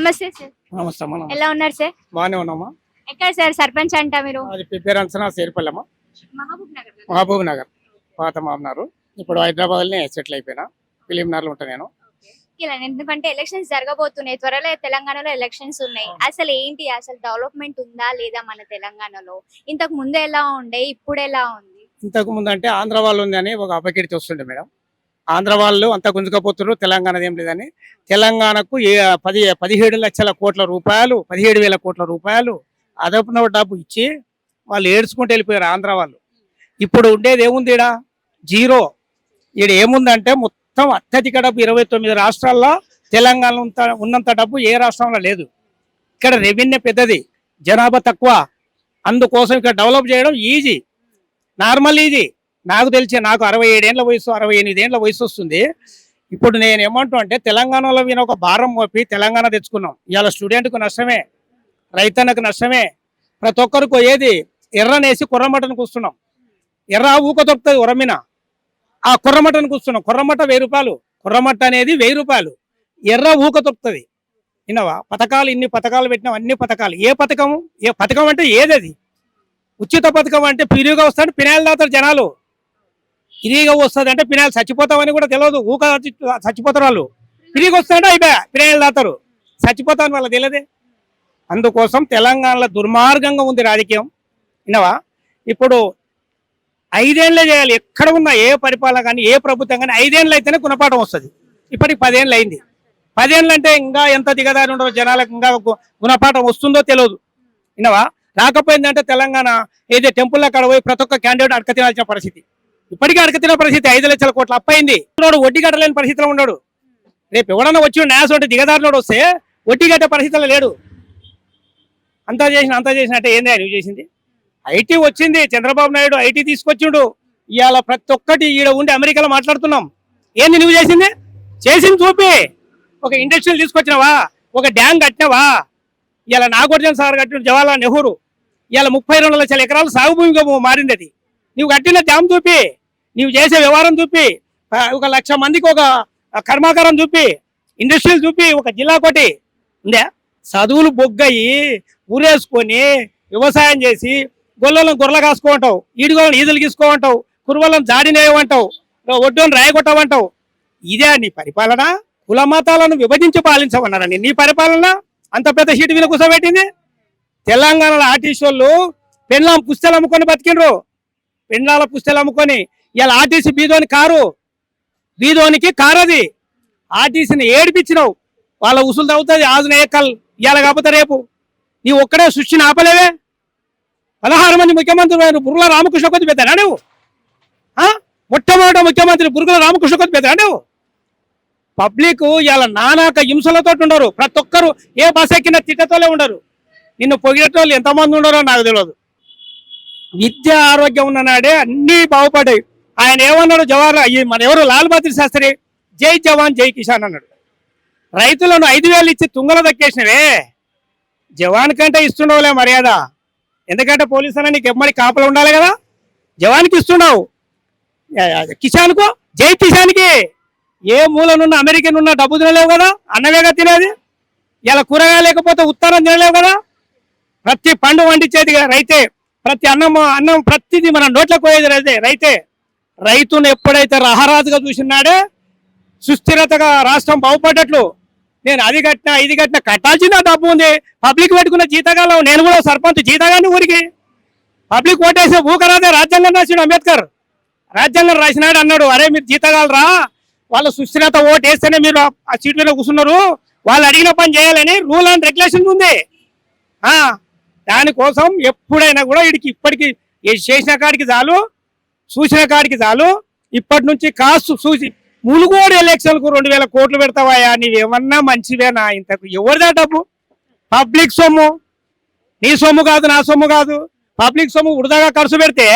నమస్తే సార్ నమస్తే. ఎలా ఉన్నారు సార్ బాగానే ఉన్నామా ఎక్కడ సార్ సర్పంచ్ అంట మీరు సేరిపల్లెమ్మ మహబూబ్ నగర్ మహబూబ్ నగర్ పాత మామనారు ఇప్పుడు హైదరాబాద్లోనే సెటిల్ అయిపోయినా ఫిలింనగర్లో ఉంటా నేను ఇలా ఎందుకంటే ఎలక్షన్స్ జరగబోతున్నాయి త్వరలో తెలంగాణలో ఎలక్షన్స్ ఉన్నాయి అసలు ఏంటి అసలు డెవలప్మెంట్ ఉందా లేదా మన తెలంగాణలో ఇంతకు ముందు ఎలా ఉండే ఇప్పుడు ఎలా ఉంది ఇంతకు ముందు అంటే ఆంధ్ర వాళ్ళు ఉందని ఒక అపకీర్తి వస్తుండే మేడం ఆంధ్ర వాళ్ళు అంతా గుంజుకపోతున్నారు తెలంగాణది ఏం లేదని. తెలంగాణకు ఏ పది పదిహేడు లక్షల కోట్ల రూపాయలు పదిహేడు వేల కోట్ల రూపాయలు అదపున డబ్బు ఇచ్చి వాళ్ళు ఏడ్చుకుంటూ వెళ్ళిపోయారు ఆంధ్ర వాళ్ళు. ఇప్పుడు ఉండేది ఏముంది ఈడ? జీరో. ఈడ ఏముందంటే మొత్తం అత్యధిక డబ్బు ఇరవై తొమ్మిది రాష్ట్రాల్లో తెలంగాణ ఉన్నంత డబ్బు ఏ రాష్ట్రంలో లేదు. ఇక్కడ రెవెన్యూ పెద్దది జనాభా తక్కువ. అందుకోసం ఇక్కడ డెవలప్ చేయడం ఈజీ. Normal easy. నాకు తెలిసి నాకు అరవై ఏడేళ్ళ వయసు అరవై ఎనిమిదేళ్ళ వయసు వస్తుంది. ఇప్పుడు నేను ఏమంటా అంటే తెలంగాణలో విన ఒక భారం మోపి తెలంగాణ తెచ్చుకున్నాం. ఇవాళ స్టూడెంట్కు నష్టమే రైతన్నకు నష్టమే. ప్రతి ఒక్కరికి ఏది ఎర్రనేసి కుర్రమటను కూస్తున్నాం. ఎర్ర ఊక దొరుకుతుంది ఉరమిన ఆ కుర్రమటను కూస్తున్నాం. కుర్రమట్ట వెయ్యి రూపాయలు. కుర్రమట్ట అనేది వెయ్యి రూపాయలు. ఎర్ర ఊక దొరుకుతుంది. విన్నావా? పథకాలు ఇన్ని పథకాలు పెట్టినాం. అన్ని పథకాలు. ఏ పథకము? ఏ పథకం అంటే ఏది అది ఉచిత పథకం అంటే పిరిగా వస్తాడు పినాయిలు దాతలు జనాలు. ఫ్రీగా వస్తుంది అంటే పినాయిలు చచ్చిపోతామని కూడా తెలియదు. ఊక చచ్చిపోతారు వాళ్ళు. ఫ్రీగా వస్తాడంటే అయిపోయా. పినాయిలు దాతారు. చచ్చిపోతామని వాళ్ళకి తెలియదే. అందుకోసం తెలంగాణలో దుర్మార్గంగా ఉంది రాజకీయం. విన్నావా? ఇప్పుడు ఐదేళ్ళే చేయాలి. ఎక్కడ ఉన్నా ఏ పరిపాలన కానీ ఏ ప్రభుత్వం కానీ ఐదేళ్ళు అయితేనే గుణపాఠం వస్తుంది. ఇప్పటికి పదేళ్ళు అయింది. పదేళ్ళు అంటే ఇంకా ఎంత దిగదారి ఉండదో జనాలకు ఇంకా గుణపాఠం వస్తుందో తెలియదు. విన్నావా? రాకపోయిందంటే తెలంగాణ ఏదో టెంపుల్ అక్కడ పోయి ప్రతి ఒక్క క్యాండిడేట్ అడక తినాల్సిన పరిస్థితి. ఇప్పటికీ అడక పరిస్థితి ఐదు లక్షల కోట్ల అప్పయింది. వడ్డీ కట్టలేని పరిస్థితిలో ఉన్నాడు. రేపు ఎవడన్నా వచ్చి న్యాస్ ఒకటి దిగదారులోడు వస్తే వడ్డీ కట్టే పరిస్థితిలో లేడు. అంతా చేసిన అంతా చేసినట్టే ఏంది ఆయన చేసింది? ఐటీ వచ్చింది చంద్రబాబు నాయుడు ఐటీ తీసుకొచ్చిండు. ఇవాళ ప్రతి ఒక్కటి ఈడ ఉండి అమెరికాలో మాట్లాడుతున్నాం. ఏంది నువ్వు చేసింది? చేసింది చూపి. ఒక ఇండస్ట్రీలు తీసుకొచ్చినావా? ఒక డ్యామ్ కట్టినావా? ఇవాళ నాగార్జున సార్ కట్టిన జవహర్లాల్ నెహ్రూ. ఇవాళ ముప్పై రెండు లక్షల ఎకరాలు సాగు భూమిగా మారింది అది నువ్వు కట్టిన డ్యామ్ చూపి. నీవు చేసే వ్యవహారం చూపి ఒక లక్ష మందికి ఒక కర్మాగారం చూపి ఇండస్ట్రీలు చూపి ఒక జిల్లా కొట్టి ఉందే? చదువులు బొగ్గయి ఊరేసుకొని వ్యవసాయం చేసి గొల్లలను గొర్రెలు కాసుకోమంటావు ఈడుగోళ్ళని ఈదులు గీసుకోమంటావు కురువలను జాడినేయమంటావు ఒడ్డును రాయగొట్టమంటావు ఇదే నీ పరిపాలన? కుల మతాలను విభజించి పాలించమన్నారని నీ పరిపాలన? అంత పెద్ద సీటు మీద కూర్చోబెట్టింది? తెలంగాణలో ఆర్టీసీ వాళ్ళు పెండ్లాం పుస్తలు అమ్ముకొని బతికిండ్రు. పెండ్లాల పుస్తలు అమ్ముకొని ఇలా ఆర్టీసీ బీదోని కారు. బీదోనికి కారు అది ఆర్టీసీని ఏడిపించినావు. వాళ్ళ ఉసులు తగ్గుతుంది ఆజున ఏకల్. ఇవాళ కాకపోతే రేపు. నీ ఒక్కడే సృష్టిని ఆపలేవే? పదహారు మంది ముఖ్యమంత్రులు బుర్గుల రామకృష్ణ కొద్ది పెద్దా నువ్వు? ఆ? మొట్టమొదటి ముఖ్యమంత్రి బుర్గుల రామకృష్ణ కొద్ది పెద్దా నువ్వు? పబ్లిక్ ఇలా నానాక హింసలతో ఉండరు. ప్రతి ఒక్కరు ఏ బస్ ఎక్కిన తిట్టతోలే ఉండరు. నిన్ను పొగిడేటోళ్ళు ఎంతమంది ఉండరో నాకు తెలియదు విద్య ఆరోగ్యం ఉన్న నాడే అన్నీ బాగుపడ్డాయి. ఆయన ఏమన్నాడు జవహర్ ఈ మన ఎవరు లాల్ బహదూర్ శాస్త్రి? జై జవాన్ జై కిసాన్ అన్నాడు. రైతులను ఐదు వేలు ఇచ్చి తుంగల దక్కేసినవే. జవాన్ కంటే ఇస్తుండవులే మర్యాద. ఎందుకంటే పోలీసు అన్న నీకు ఎమ్మడి కాపలు ఉండాలి కదా. జవాన్కి ఇస్తున్నావు. కిసాన్కు? జై కిసాన్కి. ఏ మూలనున్న అమెరికన్ ఉన్న డబ్బు తినలేవు కదా. అన్నవేగా తినేది. ఇలా కూరగాయ లేకపోతే ఉత్తరం తినలేవు కదా. ప్రతి పండు వండించేది రైతే. ప్రతి అన్నం అన్నం ప్రతిదీ మన నోట్లకు పోయేది రైతే. రైతే. రైతును ఎప్పుడైతే రహరాజుగా చూసినాడే సుస్థిరతగా రాష్ట్రం బాగుపడ్డట్లు నేను అది కట్టినా ఇది కట్టినా కట్టాల్సిన డబ్బు ఉంది. పబ్లిక్ పెట్టుకున్న జీతగాలం నేను కూడా సర్పంచ్ జీతగాన్ని ఊరికి. పబ్లిక్ ఓటేసే ఊకరాదే రాజ్యాంగం రాసినాడు అంబేద్కర్. రాజ్యాంగం రాసినాడు అన్నాడు అరే మీరు జీతగాలు రా. వాళ్ళ సుస్థిరత ఓటేస్తేనే మీరు ఆ- ఆ సీట్లలో కూర్చున్నారు. వాళ్ళు అడిగిన పని చేయాలని రూల్ అండ్ రెగ్యులేషన్ ఉంది. దానికోసం ఎప్పుడైనా కూడా వీడికి ఇప్పటికి చేసిన కాడికి చాలు. చూసిన కాడికి చాలు. ఇప్పటి నుంచి కాసు చూసి మునుగోడు ఎలక్షన్కు రెండు వేల కోట్లు పెడతావాయా నీవేమన్నా మంచివేనా? ఇంతకు ఎవరిదా డబ్బు? పబ్లిక్ సొమ్ము. నీ సొమ్ము కాదు నా సొమ్ము కాదు. పబ్లిక్ సొమ్ము వృధాగా ఖర్చు పెడితే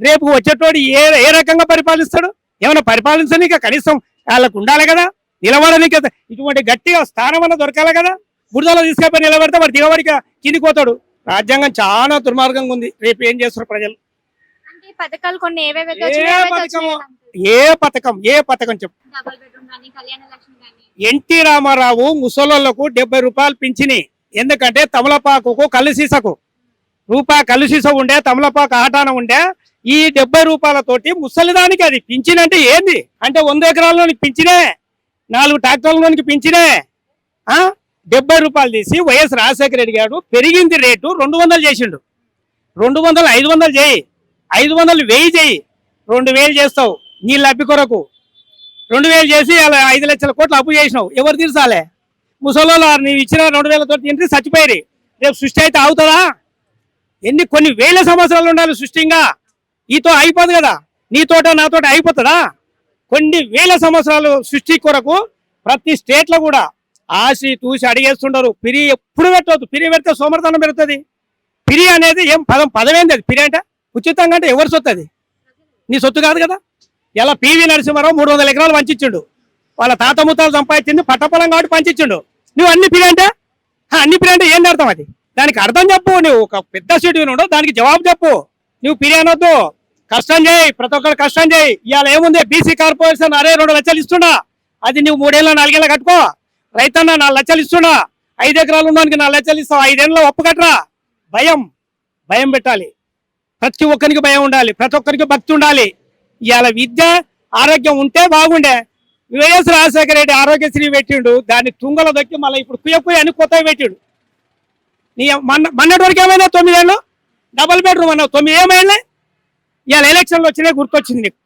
రేపు వచ్చేటోడు ఏ ఏ రకంగా పరిపాలిస్తాడు? ఏమైనా పరిపాలించనీక కనీసం వాళ్ళకు ఉండాలి కదా? నిలబడనీక ఇటువంటి గట్టిగా స్థానం అన్న దొరకాలి కదా? బురదలో తీసుకెళ్ళి నిలబడితే వాడు దిగబడిక కిందికి పోతాడు. రాజ్యాంగం చాలా దుర్మార్గంగా ఉంది. రేపు ఏం చేస్తారు ప్రజలు? పథకాలు కొన్ని ఏ పథకం? ఏ పథకం చెప్పు. ఎన్టీ రామారావు ముసలోళ్ళకు డెబ్బై రూపాయలు పింఛని. ఎందుకంటే తమలపాకుకు కళ్ళు సీసకు. రూపాయి కళ్ళు సీస ఉండే తమలపాకు ఆటాన ఉండే ఈ డెబ్బై రూపాయలతోటి ముసలిదానికి అది పింఛన్ అంటే ఏంది? అంటే వంద ఎకరాల్లోనికి పింఛనే? నాలుగు ట్రాక్టర్లలోనికి పింఛనే? ఆ? డెబ్బై రూపాయలు తీసి వైఎస్ రాజశేఖర రెడ్డి గారు పెరిగింది రేటు రెండు వందలు చేసిండు. రెండు వందలు ఐదు వందలు చేయి. ఐదు వందలు వెయ్యి చేయి. రెండు వేలు చేస్తావు నీళ్ళు అప్పి కొరకు. రెండు వేలు చేసి అలా ఐదు లక్షల కోట్లు అప్పు చేసినావు. ఎవరు తీర్చాలే? ముసలోళ్ళు నీవు ఇచ్చిన రెండు వేల తోటి తింటే చచ్చిపోయి రేపు సృష్టి అయితే అవుతుందా? ఎన్ని కొన్ని వేల సంవత్సరాలు ఉండాలి సృష్టింగా. ఈతో అయిపోదు కదా. నీతోట నాతోట అయిపోతుందా? కొన్ని వేల సంవత్సరాలు సృష్టి కొరకు ప్రతి స్టేట్లో కూడా ఆసి తూసి అడిగేస్తుండరు. పిరి ఎప్పుడు పెట్టవద్దు పిరి పెడితే సోమర్థనం పెడుతుంది పిరి అనేది ఏం పదం పదమేంది అది? పిరి అంటే? ఉచితంగా అంటే ఎవరు సొత్తు అది? నీ సొత్తు కాదు కదా? ఇలా పివి నరసింహారావు మూడు వందల ఎకరాలు పంచిచ్చిండు. వాళ్ళ తాత ముత్తాలు సంపాదించింది పట్టపొలం కాబట్టి పంచిచ్చిండు. నువ్వు అన్ని పిరి అంటే? హా, అన్ని పిరి అంటే ఏంటి అర్థం అది? దానికి అర్థం చెప్పు నువ్వు ఒక పెద్ద సీటు వినుడు దానికి జవాబు చెప్పు. నువ్వు పిరి అనొద్దు. కష్టం చేయి ప్రతి ఒక్కరు కష్టం చేయి. ఇవాళ ఏముంది? బీసీ కార్పొరేషన్ అరే రెండు లక్షలు ఇస్తున్నా. అది నువ్వు మూడేళ్ళ నాలుగేళ్ళ కట్టుకో. రైతన్న నాలుగు లక్షలు ఇస్తున్నా. ఐదు ఎకరాలు ఉన్నానికి నాలుగు లక్షలు ఇస్తావు. ఐదేళ్ళలో ఒప్పు కట్టరా. భయం. భయం పెట్టాలి. ప్రతి ఒక్కరికి భయం ఉండాలి ప్రతి ఒక్కరికి భక్తి ఉండాలి. ఇవాళ విద్య ఆరోగ్యం ఉంటే బాగుండే. వైఎస్ రాజశేఖర రెడ్డి ఆరోగ్యశ్రీ పెట్టిండు దాన్ని తుంగలో దొక్కి మళ్ళీ ఇప్పుడు కుయ్య కుయ్య అని కొత్తవి పెట్టిండు. నీ మొన్న మొన్నటి వరకు ఏమైనా తొమ్మిదేళ్ళు? డబల్ బెడ్రూమ్ అన్నావు. తొమ్మిది ఏమైనా ఇవాళ ఎలక్షన్లు వచ్చినాయి గుర్తొచ్చింది నీకు.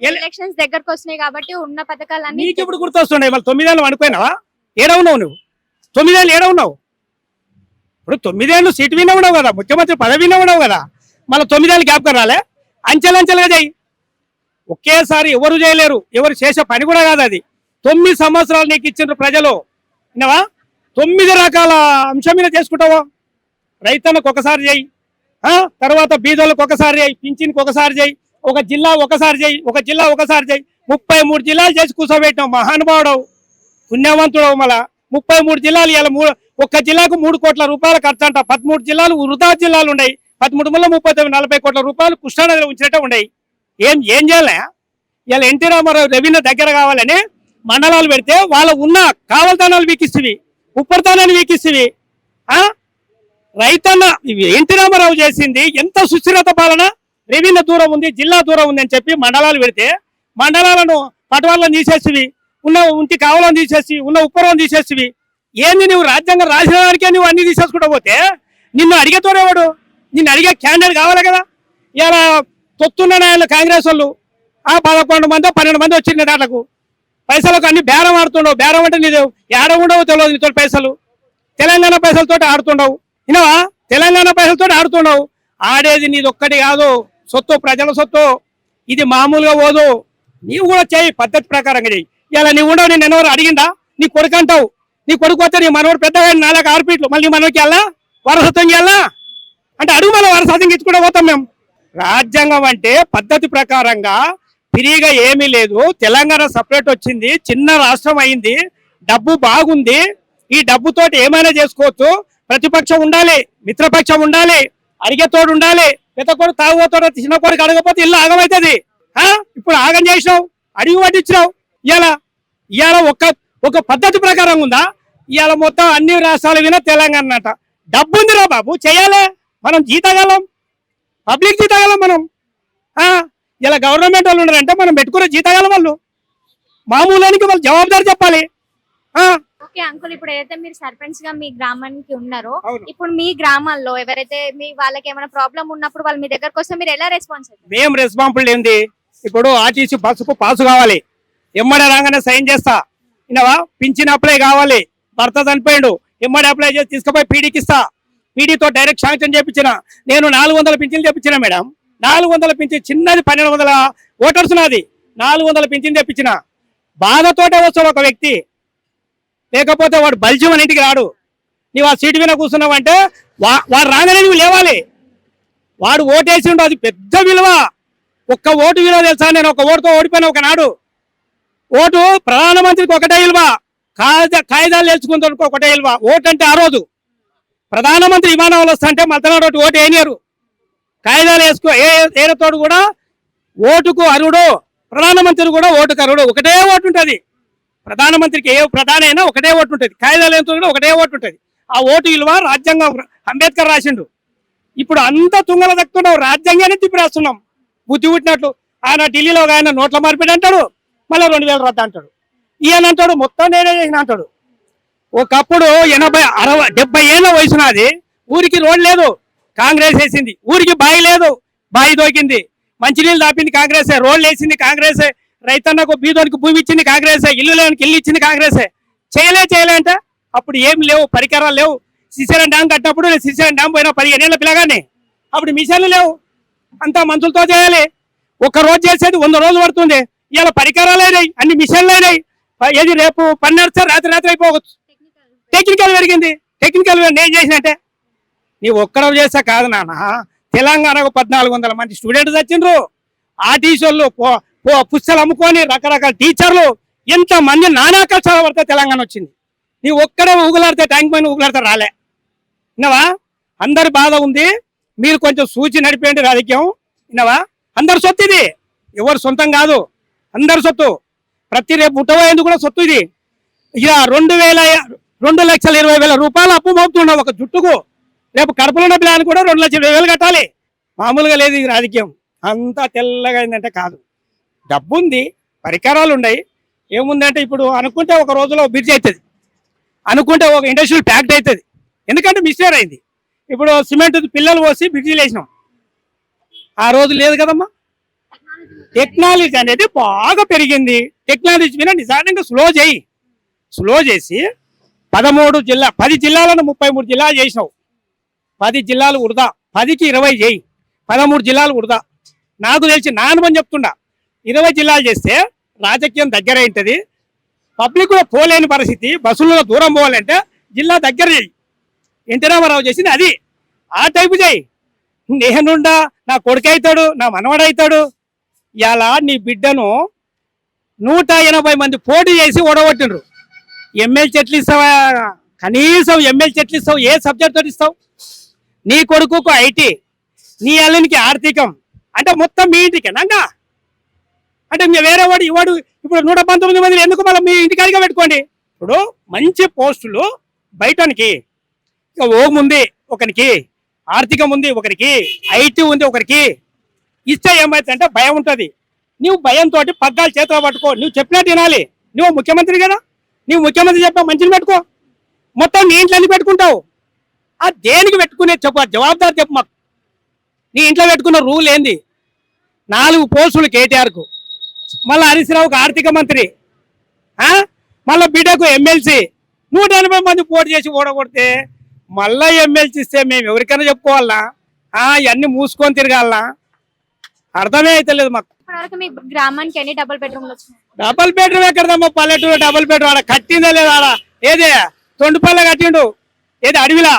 ఎల- ఎలక్షన్స్ దగ్గరకు వస్తున్నాయి కాబట్టి ఉన్న పథకాలన్నీ నీకు ఇప్పుడు గుర్తొస్తున్నాయి మళ్ళీ తొమ్మిదేళ్ళు అనుకోయినావా ఏడవున్నావు నువ్వు? తొమ్మిదేళ్ళు ఏడవున్నావు ఇప్పుడు తొమ్మిదేళ్ళు సీటు విన్న ఉన్నావు కదా ముఖ్యమంత్రి పదవి విన్న ఉన్నావు కదా. మళ్ళీ తొమ్మిదేళ్ళు జ్ఞాపకం రాలే. అంచెలంచెలుగా చేయి. ఒకేసారి ఎవరు చేయలేరు. ఎవరు చేసే పని కూడా కాదు అది. తొమ్మిది సంవత్సరాలు నీకు ఇచ్చిన ప్రజలు. విన్నావా? తొమ్మిది రకాల అంశం మీద చేసుకుంటావా? రైతన్నకు ఒకసారి చేయి. ఆ? తర్వాత బీదోళ్ళకు ఒకసారి చేయి. పింఛన్కి ఒకసారి చేయి. ఒక జిల్లా ఒకసారి చేయి. ఒక జిల్లా ఒకసారి చేయి. ముప్పై మూడు జిల్లాలు చేసి కూర్చోబెట్టావు మహానుభావుడవు పుణ్యవంతుడవు మళ్ళా. ముప్పై మూడు జిల్లాలు ఇలా మూడు ఒక్క జిల్లాకు మూడు కోట్ల రూపాయలు ఖర్చు అంట. పదమూడు జిల్లాలు వృధా జిల్లాలు ఉన్నాయి. పదమూడు వందల ముప్పై తొమ్మిది నలభై కోట్ల రూపాయలు కృష్ణానదిలో ఉంచినట్టే ఉన్నాయి. ఏం ఏం చేయాలి? ఇలా ఎన్టీ రామారావు రెవెన్యూ దగ్గర కావాలని మండలాలు పెడితే వాళ్ళ ఉన్న కావలతానాలు వీకిస్తుంది ఉపరితనాన్ని వీకిస్తుంది ఆ? రైతన్న ఎన్టీ రామారావు చేసింది ఎంత సుస్థిరత పాలన? రెవెన్యూ దూరం ఉంది జిల్లా దూరం ఉంది అని చెప్పి మండలాలు పెడితే మండలాలను పటవాళ్ళని తీసేసివి ఉన్న ఉంటి కావలం తీసేసి ఉన్న ఉప్పరం తీసేసివి. ఏంది నువ్వు రాజ్యాంగం రాసిన దానికే నువ్వు అన్ని తీసేసుకుంటా పోతే నిన్ను అడిగేతోడేవాడు నిన్ను అడిగే క్యాండిడేట్ కావాలి కదా. ఇలా తొత్తున్న ఆయన కాంగ్రెస్ వాళ్ళు ఆ పదకొండు మంది పన్నెండు మంది వచ్చింది దాంట్లకు. పైసలకు అన్ని బేరం ఆడుతుండవు. బేరం అంటే నీది ఏడ ఉండవు తెలియదు నీతో పైసలు. తెలంగాణ పైసలతో ఆడుతుండవు. వినవా తెలంగాణ పైసలతో ఆడుతుండవు. ఆడేది నీది ఒక్కటి కాదు. సొత్తు ప్రజల సొత్తు. ఇది మామూలుగా పోదు. నీవు కూడా చేయి పద్ధతి ప్రకారంగా చేయి. ఇలా నీవు ఉండవు నేను ఎన్నోరు అడిగిందా? నీ కొడుకు అంటావు. నీ కొడుకు వస్తే నీ మనవడు పెద్దగా నాలుగు ఆర్పీట్లు మళ్ళీ మనకి వెళ్ళా వారసత్వం వెళ్ళా అంటే అడుగు మన వారసత్వం ఇచ్చుకుంటూ పోతాం మేము. రాజ్యాంగం అంటే పద్ధతి ప్రకారంగా ఫ్రీగా ఏమీ లేదు. తెలంగాణ సపరేట్ వచ్చింది. చిన్న రాష్ట్రం అయింది. డబ్బు బాగుంది. ఈ డబ్బుతోటి ఏమైనా చేసుకోవచ్చు. ప్రతిపక్షం ఉండాలి. మిత్రపక్షం ఉండాలి. అడిగేతోడు ఉండాలి. పెద్దకోడు తాగుబోతోడు చిన్న కోడికి అడగపోతే ఇల్లు ఆగమవుతుంది ఇప్పుడు ఆగం చేసినావు. అడిగి పట్టించినావు. ఇవాళ ఇవాళ ఒక ఒక పద్ధతి ప్రకారం ఉందా? ఇవాళ మొత్తం అన్ని రాష్ట్రాలు విన తెలంగాణ అట. డబ్బు ఉందిరా బాబు. చేయాలి మనం జీతగలం పబ్లిక్ జీతగలం మనం. ఆ, ఇలా గవర్నమెంట్ వాళ్ళు ఉన్నారంటే మనం పెట్టుకునే జీతగలం వాళ్ళు. మామూలానికి వాళ్ళు జవాబుదారి చెప్పాలి. ఆ, ఓకే అంకుల్ ఇప్పుడు ఏదైతే మీరు సర్పంచ్గా మీ గ్రామానికి ఉన్నారో. ఇప్పుడు మీ గ్రామాల్లో ఎవరైతే మీ వాళ్ళకి ఏమైనా ప్రాబ్లం ఉన్నప్పుడు వాళ్ళు మీ దగ్గరకు వస్తే మీరు ఎలా రెస్పాన్స్ అవుతారు? మేం రెస్పాన్సిబుల్ ఏంది? ఇప్పుడు ఆర్టీసీ బస్సుకు పాసు కావాలి. ఎమ్మడే రాగానే సైన్ చేస్తా. విన్నావా? పింఛన్ అప్లై కావాలి. భర్త చనిపోయిండు. ఎమ్మడే అప్లై చేసి తీసుకుపోయి పీడీకి ఇస్తా. పీడీతో డైరెక్ట్ శాంక్షన్ చేపించిన నేను నాలుగు వందల పింఛన్లు తెప్పించిన మేడం. నాలుగు వందల పింఛన్ చిన్నది పన్నెండు వందల ఓటర్స్ నాది. నాలుగు వందల పింఛన్ తెప్పించిన. బాధతోటే వస్తాడు ఒక వ్యక్తి. లేకపోతే వాడు బల్జ్యం అని ఇంటికి రాడు. నీవు ఆ సీటు మీద కూర్చున్నావంటే వా వాడు రాగానే నువ్వు లేవాలి. వాడు ఓటేసిండు అది పెద్ద విలువ. ఒక్క ఓటు విలువ తెలుసా? నేను ఒక ఓటుతో ఓడిపోయిన ఒకనాడు ఓటు ప్రధానమంత్రికి ఒకటే విలువ. కాయిదా కాయిదాలు నేర్చుకున్న ఒకటే విలువ. ఓటు అంటే ఆ రోజు. ప్రధానమంత్రి విమానంలో వస్తా అంటే మధ్యనాడు ఒకటి ఓటు వేయనియరు. కాయిదాలు వేసుకో ఏ ఏరతోడు కూడా ఓటుకు అరుడు ప్రధానమంత్రి కూడా ఓటుకు అరుడు ఒకటే ఓటు ఉంటుంది ప్రధానమంత్రికి ఏ ప్రధాన అయినా ఒకటే ఓటు ఉంటుంది కాయిదాలు ఏంతో కూడా ఒకటే ఓటు ఉంటుంది ఆ ఓటు విలువ రాజ్యాంగం అంబేద్కర్ రాసిండు. ఇప్పుడు అంతా తుంగల దక్కుతున్నాం రాజ్యాంగాన్ని తిప్పిరేస్తున్నాం. బుద్ధి పుట్టినట్లు. ఆయన ఢిల్లీలో ఆయన నోట్ల మార్పిడి అంటాడు మళ్ళీ రెండు వేలు రద్దు అంటాడు. ఈయన అంటాడు మొత్తం నేనే చేసిన అంటాడు. ఒకప్పుడు ఎనభై అరవై డెబ్బై ఏళ్ళ వయసు నాది. ఊరికి రోడ్ లేదు. కాంగ్రెస్ వేసింది. ఊరికి బావి లేదు. బావి దోకింది మంచినీళ్ళు దాపింది కాంగ్రెసే. రోడ్లు వేసింది కాంగ్రెసే. రైతన్నకు బీదోనికి భూమి ఇచ్చింది కాంగ్రెసే. ఇల్లు లేనికి ఇల్లు ఇచ్చింది కాంగ్రెసే. చేయలే చేయలే అంటే అప్పుడు ఏం లేవు. పరికరాలు లేవు. శ్రీశైలం డ్యామ్ కట్టినప్పుడు నేను శ్రీశైలం డ్యామ్ పోయినా పదిహేను ఏళ్ళ పిల్లగానే అప్పుడు మిషన్లు లేవు. అంతా మనుషులతో చేయాలి. ఒక రోజు చేసేది వంద రోజులు పడుతుంది. ఇలా పరికరాలు అయినాయి. అన్ని మిషన్లు అయినాయి. ప- ఏది రేపు పన్నెండు సార్ రాత్రి రాత్రి అయిపోవచ్చు. టెక్నికల్ పెరిగింది. టెక్నికల్ నేను చేసినట్టే. నీవు ఒక్కడవ చేస్తా కాదు నాన్న. తెలంగాణకు పద్నాలుగు వందల మంది స్టూడెంట్స్ వచ్చిండ్రు. ఆ టీచర్లు పుస్తలు అమ్ముకొని రకరకాల టీచర్లు ఎంతమంది మంది కష్టాలు చదవడితే తెలంగాణ వచ్చింది. నీ ఒక్కడే ఊగులాడితే ట్యాంక్ పైన ఊగులాడితే రాలే. విన్నావా? అందరి బాధ ఉంది. మీరు కొంచెం సూచి నడిపేయండి రాజకీయం. విన్నావా? అందరి సొత్తు ఇది. ఎవరు సొంతం కాదు. అందరి సొత్తు. ప్రతి రేపు పుట్టబోయేందుకు కూడా సొత్తు ఇది. ఇక రెండు వేల రెండు లక్షల ఇరవై వేల రూపాయలు అప్పు మోపుతున్నావు ఒక జుట్టుకు. రేపు కడుపులో ఉన్న ప్లాన్ కూడా రెండు లక్షల ఇరవై వేలు కట్టాలి. మామూలుగా లేదు ఇది రాజకీయం. అంతా తెల్లగా అయిందంటే కాదు. డబ్బు ఉంది పరికరాలు ఉన్నాయి. ఏముందంటే ఇప్పుడు అనుకుంటే ఒక రోజులో బ్రిడ్జ్ అవుతుంది అనుకుంటే ఒక ఇండస్ట్రియల్ ప్యాక్ట్ అవుతుంది ఎందుకంటే మిస్టేర్ అయింది. ఇప్పుడు సిమెంట్ పిల్లలు పోసి బ్రిడ్జిలు వేసినాం ఆ రోజు లేదు కదమ్మా. టెక్నాలజీ అనేది బాగా పెరిగింది. టెక్నాలజీ మీద నిజానంగా స్లో చేయి. స్లో చేసి పదమూడు జిల్లా పది జిల్లాలను ముప్పై మూడు జిల్లాలు చేసినావు. పది జిల్లాలు ఉడదా పదికి ఇరవై చేయి. పదమూడు జిల్లాలు ఉడదా నాకు తెలిసి నానుమని అనుభవం చెప్తుండా. ఇరవై జిల్లాలు చేస్తే రాజకీయం దగ్గర ఉంటుంది పబ్లిక్ కూడా పోలేని పరిస్థితి బస్సులలో దూరం పోవాలంటే జిల్లా దగ్గర చేయి. ఎన్టీ రామారావు చేసింది అది. ఆ టైపు చేయి. నేనుండా నా కొడుకు అవుతాడు నా మనవడు అవుతాడు ఇలా నీ బిడ్డను నూట ఎనభై మంది పోటీ చేసి ఓడగొట్టిండ్రు. ఎమ్మెల్యే చెట్లు ఇస్తావా? కనీసం ఎమ్మెల్యే చెట్లు ఇస్తావు ఏ సబ్జెక్ట్ తోటి ఇస్తావు? నీ కొడుకుకు ఐటీ నీ అల్లునికి ఆర్థికం. అంటే మొత్తం మీ ఇంటికి నంగా? అంటే మీ వేరే వాడు ఇవాడు ఇప్పుడు నూట పంతొమ్మిది మంది ఎందుకు మళ్ళీ మీ ఇంటికాడిగా పెట్టుకోండి? ఇప్పుడు మంచి పోస్టులు బయటనికి. ఇక ఓం ఉంది ఒకరికి ఆర్థికం ఉంది ఒకరికి ఐటీ ఉంది ఒకరికి. ఇస్తే ఏమవుతుందంటే భయం ఉంటుంది. నువ్వు భయంతో పగ్గాలు చేతిలో పట్టుకో. నువ్వు చెప్పినట్టు వినాలి. నువ్వు ముఖ్యమంత్రి కదా? నువ్వు ముఖ్యమంత్రి చెప్పా మంచిని పెట్టుకో. మొత్తం నీ ఇంట్లో అన్ని పెట్టుకుంటావు. ఆ దేనికి పెట్టుకునే చెప్పు ఆ జవాబుదారు చెప్పు మాకు. నీ ఇంట్లో పెట్టుకున్న రూల్ ఏంది? నాలుగు పోస్టులు కేటీఆర్కు. మళ్ళీ హరీశ్రావుకు ఆర్థిక మంత్రి. మళ్ళీ మళ్ళా బిడ్డకు ఎమ్మెల్సీ నూట ఎనభై మంది పోటీ చేసి ఓడగొడితే మళ్ళీ ఎమ్మెల్సీ ఇస్తే మేము ఎవరికైనా చెప్పుకోవాలా? ఇవన్నీ మూసుకొని తిరగాలనా అర్థమే అవుతలేదు మాకు. ఇప్పటివరకు మీ గ్రామానికి ఎన్ని డబుల్ బెడ్రూమ్లు వచ్చినాయి? బెడ్రూమ్ ఎక్కడదమ్మా? పల్లెటూరు డబల్ బెడ్రూమ్ ఆడ కట్టిందా లేదా ఆడ. ఏదే? తొండుపల్లె కట్టిండు. ఏది? అడవిలా?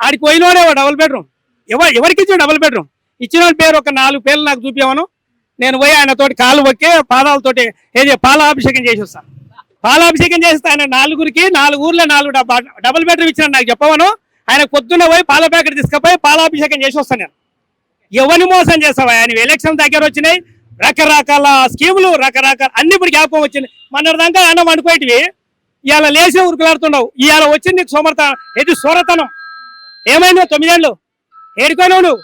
ఆడికి పోయినోడే డబుల్ బెడ్రూమ్. ఎవరు ఎవరికి ఇచ్చిన డబుల్ బెడ్రూమ్? ఇచ్చిన వాళ్ళ పేరు ఒక నాలుగు పేర్లు నాకు చూపించమను నేను పోయి ఆయన తోటి కాలు మొక్కి పాదాలతోటి ఏది? పాలాభిషేకం చేసి వస్తాను పాలాభిషేకం చేస్తే ఆయన నాలుగురికి నాలుగు ఊర్లో నాలుగు డబుల్ బెడ్రూమ్ ఇచ్చిన నాకు చెప్పవను ఆయన పొద్దున్న పోయి పాల ప్యాకెట్ తీసుకుపోయి పాలాభిషేకం చేసి వస్తాను నేను. ఎవరిని మోసం చేస్తావా? ఆయన ఎలక్షన్ దగ్గర వచ్చినాయి. రకరకాల స్కీములు రకరకాల అన్ని ఇప్పుడు జ్ఞాపకం వచ్చింది. మన దాకా అన్నం అనుకోటివి ఇవాళ లేచి ఉరుకులాడుతున్నావు. ఇవాళ వచ్చింది నీకు సోమర్త ఇది సోరతనం? ఏమైనా తొమ్మిదేళ్ళు? ఏడుకోనావు నువ్వు.